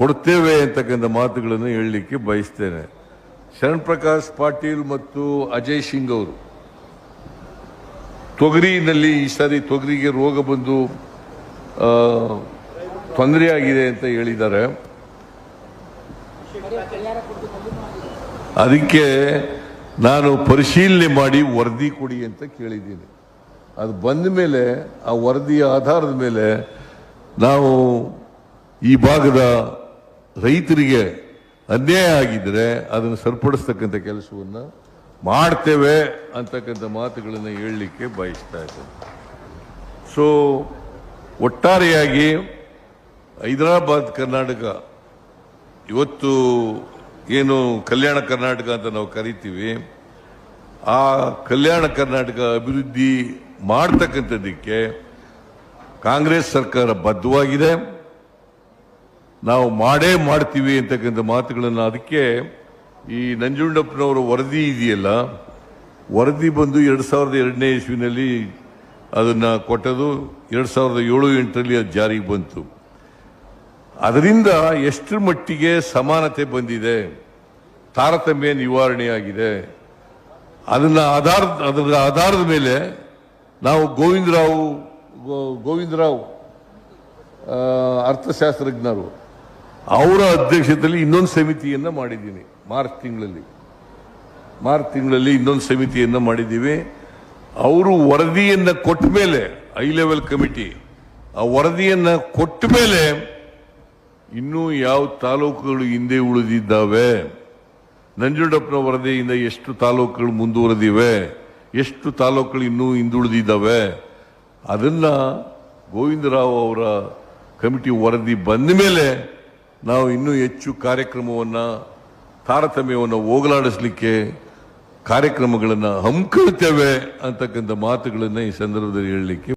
ಕೊಡ್ತೇವೆ ಅಂತಕ್ಕಂಥ ಮಾತುಗಳನ್ನು ಹೇಳಲಿಕ್ಕೆ ಬಯಸ್ತೇನೆ. ಶರಣ್ ಪ್ರಕಾಶ್ ಪಾಟೀಲ್ ಮತ್ತು ಅಜಯ್ ಸಿಂಗ್ ಅವರು ತೊಗರಿನಲ್ಲಿ ಈ ಸಾರಿ ತೊಗರಿಗೆ ರೋಗ ಬಂದು ತೊಂದರೆ ಆಗಿದೆ ಅಂತ ಹೇಳಿದ್ದಾರೆ. ಅದಕ್ಕೆ ನಾನು ಪರಿಶೀಲನೆ ಮಾಡಿ ವರದಿ ಕೊಡಿ ಅಂತ ಕೇಳಿದ್ದೀನಿ. ಅದು ಬಂದ ಮೇಲೆ, ಆ ವರದಿಯ ಆಧಾರದ ಮೇಲೆ ನಾವು ಈ ಭಾಗದ ರೈತರಿಗೆ ಅನ್ಯಾಯ ಆಗಿದ್ದರೆ ಅದನ್ನು ಸರಿಪಡಿಸ್ತಕ್ಕಂಥ ಕೆಲಸವನ್ನು ಮಾಡ್ತೇವೆ ಅಂತಕ್ಕಂಥ ಮಾತುಗಳನ್ನು ಹೇಳಲಿಕ್ಕೆ ಬಯಸ್ತಾ ಇದ್ದೇನೆ. ಸೊ ಒಟ್ಟಾರೆಯಾಗಿ ಹೈದರಾಬಾದ್ ಕರ್ನಾಟಕ ಇವತ್ತು ಏನು ಕಲ್ಯಾಣ ಕರ್ನಾಟಕ ಅಂತ ನಾವು ಕರಿತೀವಿ, ಆ ಕಲ್ಯಾಣ ಕರ್ನಾಟಕ ಅಭಿವೃದ್ಧಿ ಮಾಡ್ತಕ್ಕಂಥದ್ದಕ್ಕೆ ಕಾಂಗ್ರೆಸ್ ಸರ್ಕಾರ ಬದ್ಧವಾಗಿದೆ. ನಾವು ಮಾಡೇ ಮಾಡ್ತೀವಿ ಅಂತಕ್ಕಂಥ ಮಾತುಗಳನ್ನು ಅದಕ್ಕೆ ಈ ನಂಜುಂಡಪ್ಪನವರ ವರದಿ ಇದೆಯಲ್ಲ? ವರದಿ ಬಂದು ಎರಡು ಸಾವಿರದ ಎರಡನೇ ಇಸ್ವಿನಲ್ಲಿ ಅದನ್ನು ಕೊಟ್ಟದು ಎರಡು ಸಾವಿರದ ಏಳು ಎಂಟರಲ್ಲಿ ಅದು ಜಾರಿಗೆ ಬಂತು. ಅದರಿಂದ ಎಷ್ಟರ ಮಟ್ಟಿಗೆ ಸಮಾನತೆ ಬಂದಿದೆ? ತಾರತಮ್ಯ ನಿವಾರಣೆಯಾಗಿದೆ ಅದನ್ನು ಆಧಾರ, ಅದರ ಆಧಾರದ ಮೇಲೆ ನಾವು ಗೋವಿಂದರಾವ್ ಗೋವಿಂದರಾವ್ ಅರ್ಥಶಾಸ್ತ್ರಜ್ಞರು ಅವರ ಅಧ್ಯಕ್ಷತೆಯಲ್ಲಿ ಇನ್ನೊಂದು ಸಮಿತಿಯನ್ನು ಮಾಡಿದ್ದೀನಿ. ಮಾರ್ಚ್ ತಿಂಗಳಲ್ಲಿ. ಮಾರ್ಚ್ ತಿಂಗಳಲ್ಲಿ ಇನ್ನೊಂದು ಸಮಿತಿಯನ್ನು ಮಾಡಿದ್ದೀವಿ. ಅವರು ವರದಿಯನ್ನು ಕೊಟ್ಟ ಮೇಲೆ ಹೈ ಲೆವೆಲ್ ಕಮಿಟಿ ಆ ವರದಿಯನ್ನು ಕೊಟ್ಟ ಮೇಲೆ ಇನ್ನೂ ಯಾವ ತಾಲೂಕುಗಳು ಹಿಂದೆ ಉಳಿದಿದ್ದಾವೆ? ನಂಜುಂಡಪ್ಪನ ವರದಿಯಿಂದ ಎಷ್ಟು ತಾಲೂಕುಗಳು ಮುಂದುವರೆದಿವೆ? ಎಷ್ಟು ತಾಲೂಕುಗಳು ಇನ್ನೂ ಹಿಂದುಳಿದಿದ್ದಾವೆ? ಅದನ್ನ ಗೋವಿಂದರಾವ್ ಅವರ ಕಮಿಟಿ ವರದಿ ಬಂದ ಮೇಲೆ ನಾವು ಇನ್ನೂ ಹೆಚ್ಚು ಕಾರ್ಯಕ್ರಮವನ್ನು ತಾರತಮ್ಯವನ್ನು ಹೋಗಲಾಡಿಸಲಿಕ್ಕೆ ಕಾರ್ಯಕ್ರಮಗಳನ್ನು ಹಮ್ಮಿಕೊಳ್ತೇವೆ ಅಂತಕ್ಕಂಥ ಮಾತುಗಳನ್ನು ಈ ಸಂದರ್ಭದಲ್ಲಿ ಹೇಳಲಿಕ್ಕೆ